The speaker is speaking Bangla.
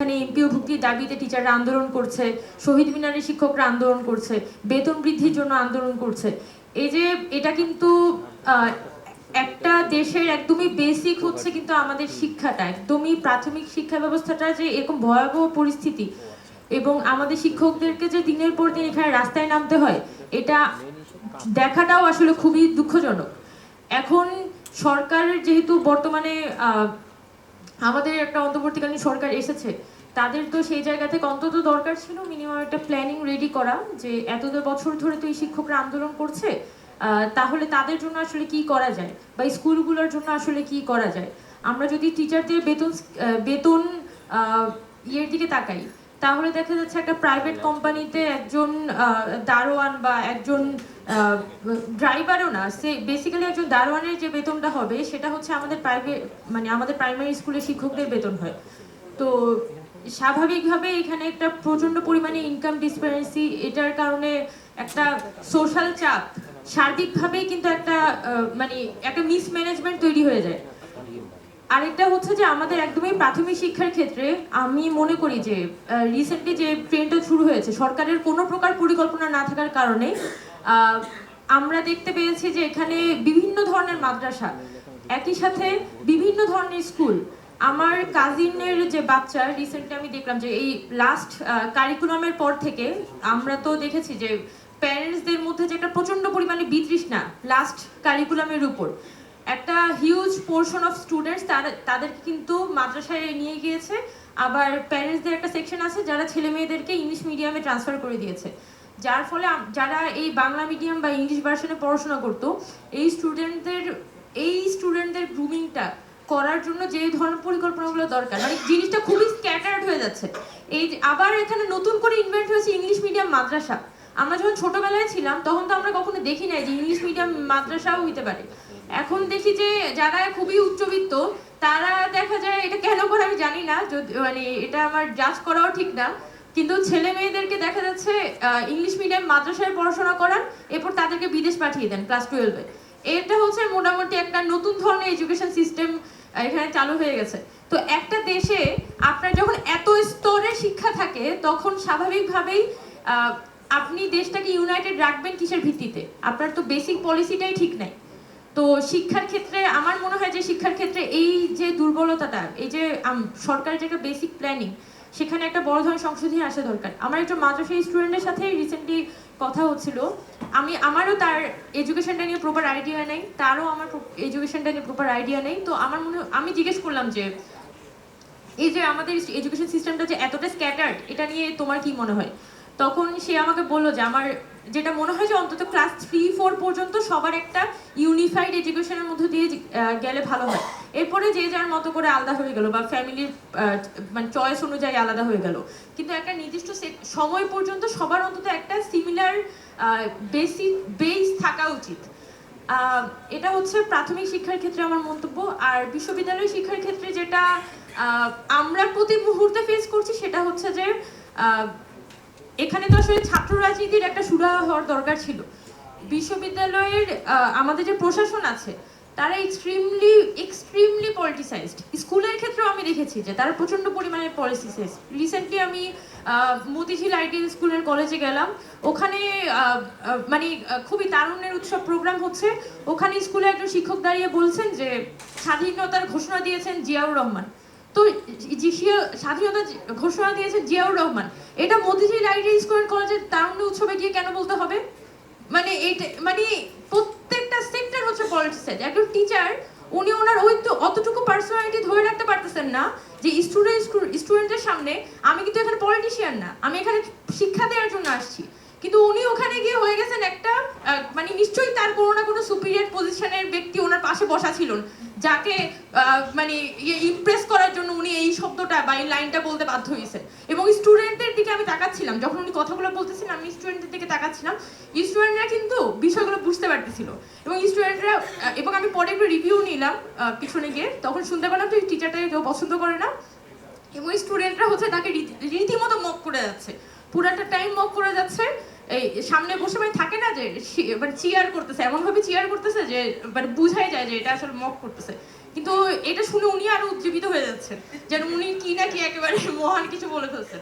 এখানে এমপিও ভুক্তির দাবিতে টিচাররা আন্দোলন করছে, শহীদ মিনারের শিক্ষকরা আন্দোলন করছে, বেতন বৃদ্ধির জন্য আন্দোলন করছে। এই যে এটা কিন্তু একটা দেশের একদমই বেসিক হচ্ছে কিন্তু আমাদের শিক্ষাটা, একদমই প্রাথমিক শিক্ষা ব্যবস্থাটা যে এরকম ভয়াবহ পরিস্থিতি। এবং আমাদের শিক্ষকদেরকে যে দিনের পর দিন এখানে রাস্তায় নামতে হয়, এটা দেখাটাও আসলে খুবই দুঃখজনক। এখন সরকারের যেহেতু বর্তমানে আমাদের একটা অন্তর্বর্তীকালীন সরকার এসেছে, তাদের তো সেই জায়গা থেকে অন্তত দরকার ছিল মিনিমাম একটা প্ল্যানিং রেডি করা, যে এত বছর ধরে তো এই শিক্ষকরা আন্দোলন করছে তাহলে তাদের জন্য আসলে কি করা যায়? বা স্কুলগুলোর জন্য আসলে কি করা যায়? আমরা যদি টিচারদের বেতন বেতন ইয়ের দিকে তাকাই তাহলে দেখা যাচ্ছে একটা প্রাইভেট কোম্পানিতে একজন দারোয়ান বা একজন ড্রাইভারও না সে বেসিক্যালি একজন দারোয়ানের যে বেতনটা হবে সেটা হচ্ছে আমাদের প্রাইভেট মানে আমাদের প্রাইমারি স্কুলের শিক্ষকদের বেতন হয়। তো স্বাভাবিকভাবে এখানে একটা প্রচণ্ড পরিমাণে ইনকাম ডিসপারেন্সি এটার কারণে একটা সোশ্যাল চাপ সার্বিকভাবেই কিন্তু একটা মানে একটা মিসম্যানেজমেন্ট তৈরি হয়ে যায়। আরেকটা হচ্ছে যে আমাদের একদমই প্রাথমিক শিক্ষার ক্ষেত্রে আমি মনে করি যে রিসেন্টলি যে ট্রেনটা শুরু হয়েছে, সরকারের কোনো প্রকার পরিকল্পনা না থাকার কারণে আমরা দেখতে পেয়েছি যে এখানে বিভিন্ন ধরনের মাদ্রাসা, একই সাথে বিভিন্ন ধরনের স্কুল। আমার কাজিনের যে বাচ্চা রিসেন্টলি আমি দেখলাম যে এই লাস্ট কারিকুলামের পর থেকে আমরা তো দেখেছি যে প্যারেন্টসদের মধ্যে যে একটা প্রচণ্ড পরিমাণে বিতৃষ্ণা লাস্ট কারিকুলামের উপর। একটা হিউজ পোর্শন অফ স্টুডেন্টস তারা, তাদেরকে কিন্তু মাদ্রাসায় নিয়ে গিয়েছে। আবার প্যারেন্টসদের একটা সেকশন আছে যারা ছেলে মেয়েদেরকে ইংলিশ মিডিয়ামে ট্রান্সফার করে দিয়েছে। যার ফলে যারা এই বাংলা মিডিয়াম বা ইংলিশ ভার্সনে পড়াশোনা করতো, এই স্টুডেন্টদের এই স্টুডেন্টদের গ্রুমিংটা করার জন্য যে ধরনের পরিকল্পনাগুলো দরকার মানে জিনিসটা খুবই স্ক্যাটার্ড হয়ে যাচ্ছে। এই আবার এখানে নতুন করে ইনভেন্ট হয়েছে ইংলিশ মিডিয়াম মাদ্রাসা। আমরা যখন ছোটবেলায় ছিলাম, তখন তো আমরা কখনো দেখি নাই যে ইংলিশ মিডিয়াম মাদ্রাসাও হইতে পারে। এখন দেখি যে যারা খুবই উচ্চবিত্ত, তারা দেখা যায় এটা কেন করে আমি জানি না, যদি মানে এটা আমার জাজ করাও ঠিক না। কিন্তু ছেলে মেয়েদেরকে দেখা যাচ্ছে ইংলিশ মিডিয়াম মাদ্রাসায় পড়াশোনা করান, এরপর তাদেরকে বিদেশ পাঠিয়ে দেন ক্লাস টুয়েলভে এটা হচ্ছে মোটামুটি একটা নতুন ধরনের এডুকেশন সিস্টেম এখানে চালু হয়ে গেছে। তো একটা দেশে আপনার যখন এত স্তরে শিক্ষা থাকে, তখন স্বাভাবিকভাবেই আপনি দেশটাকে ইউনাইটেড রাখবেন কিসের ভিত্তিতে? আপনার তো বেসিক পলিসিটাই ঠিক নাই। তো শিক্ষার ক্ষেত্রে আমার মনে হয় যে শিক্ষার ক্ষেত্রে এই যে দুর্বলতাটা, এই যে সরকারের যে একটা বেসিক প্ল্যানিং সেখানে একটা বড় ধরনের সংশোধনী আসা দরকার। আমার একজন মাদ্রাসা স্টুডেন্টের সাথে রিসেন্টলি কথা হচ্ছিল। আমি, আমারও তার এডুকেশনটা নিয়ে প্রপার আইডিয়া নেই, তারও আমার এডুকেশনটা নিয়ে প্রপার আইডিয়া নেই। তো আমার মনে, আমি জিজ্ঞেস করলাম যে, এই যে আমাদের এডুকেশন সিস্টেমটা যে এতটা স্ক্যাটার্ড এটা নিয়ে তোমার কি মনে হয়? তখন সে আমাকে বলল যে, আমার যেটা মনে হয় যে অন্তত ক্লাস থ্রি ফোর পর্যন্ত সবার একটা ইউনিফাইড এডুকেশনের মধ্যে দিয়ে গেলে ভালো হয়। এরপরে যে যার মতো করে আলাদা হয়ে গেল বা ফ্যামিলির মানে চয়েস অনুযায়ী আলাদা হয়ে গেল। কিন্তু একটা নির্দিষ্ট সময় পর্যন্ত সবার অন্তত একটা সিমিলার বেসিক বেস থাকা উচিত। এটা হচ্ছে প্রাথমিক শিক্ষার ক্ষেত্রে আমার মন্তব্য। আর বিশ্ববিদ্যালয় শিক্ষার ক্ষেত্রে যেটা আমরা প্রতি মুহূর্তে ফেস করছি সেটা হচ্ছে যে এখানে তো আসলে ছাত্র রাজনীতির একটা সুরা হওয়ার দরকার ছিল। বিশ্ববিদ্যালয়ের আমাদের যে প্রশাসন আছে, তারা এক্সট্রিমলি এক্সট্রিমলি পলিটিসাইজড স্কুলের ক্ষেত্রেও আমি দেখেছি যে তারা প্রচণ্ড পরিমাণে পলিটিসাইজ রিসেন্টলি আমি মতিঝিল আইডিয়াল স্কুলের কলেজে গেলাম। ওখানে মানে খুবই তারুণ্যের উৎসব প্রোগ্রাম হচ্ছে। ওখানে স্কুলে একজন শিক্ষক দাঁড়িয়ে বলছেন যে, স্বাধীনতার ঘোষণা দিয়েছেন জিয়াউর রহমান। তো স্বাধীনতা ঘোষণা দিয়েছেন জিয়াউর রহমান, এটা মতিঝিল আইডিয়াল স্কুলের কলেজের তারুণ্য উৎসবে গিয়ে কেন বলতে হবে? মানে এইটা মানে প্রত্যেকটা সেক্টর হচ্ছে পলিটিক্স একজন টিচার উনি ওনার ওই তো অতটুকু পার্সোনালিটি ধরে রাখতে পারতেছেন না যে স্টুডেন্ট স্টুডেন্টের সামনে, আমি কিন্তু এখানে পলিটিশিয়ান না, আমি এখানে শিক্ষা দেওয়ার জন্য আসছি। কিন্তু উনি ওখানে গিয়ে হয়ে গেছেন একটা মানে নিশ্চয়ই তার কোনো না কোনো সুপিরিয়র পজিশনের ব্যক্তি ওনার পাশে বসা ছিলেন, যাকে মানে ইমপ্রেস করার জন্য উনি এই শব্দটা বা এই লাইনটা বলতে বাধ্য হয়েছেন। এবং স্টুডেন্টদের দিকে আমি তাকাচ্ছিলাম, যখন উনি কথাগুলো বলতেছিলেন আমি স্টুডেন্টদের দিকে তাকাচ্ছিলাম স্টুডেন্টরা কিন্তু বিষয়গুলো বুঝতে পারতেছিল। এবং স্টুডেন্টরা এবং আমি পরে একটু রিভিউ নিলাম পিছনে গিয়ে, তখন শুনতে পেলাম তো টিচারটাকে কেউ পছন্দ করে না। এবং স্টুডেন্টরা হচ্ছে তাকে রীতি- রীতিমতো মক করে যাচ্ছে। পুরাটা টাইম মক করে যাচ্ছে। এই সামনে বসে মানে থাকে না যে মানে চিয়ার করতেছে এমন ভাবে চিয়ার করতেছে যে মানে বুঝাই যায় যে এটা আসলে মক করতেছে। কিন্তু এটা শুনে উনি আরও উজ্জীবিত হয়ে যাচ্ছেন। যেন উনি কি না কি একেবারে মহান কিছু বলে ফেলছেন।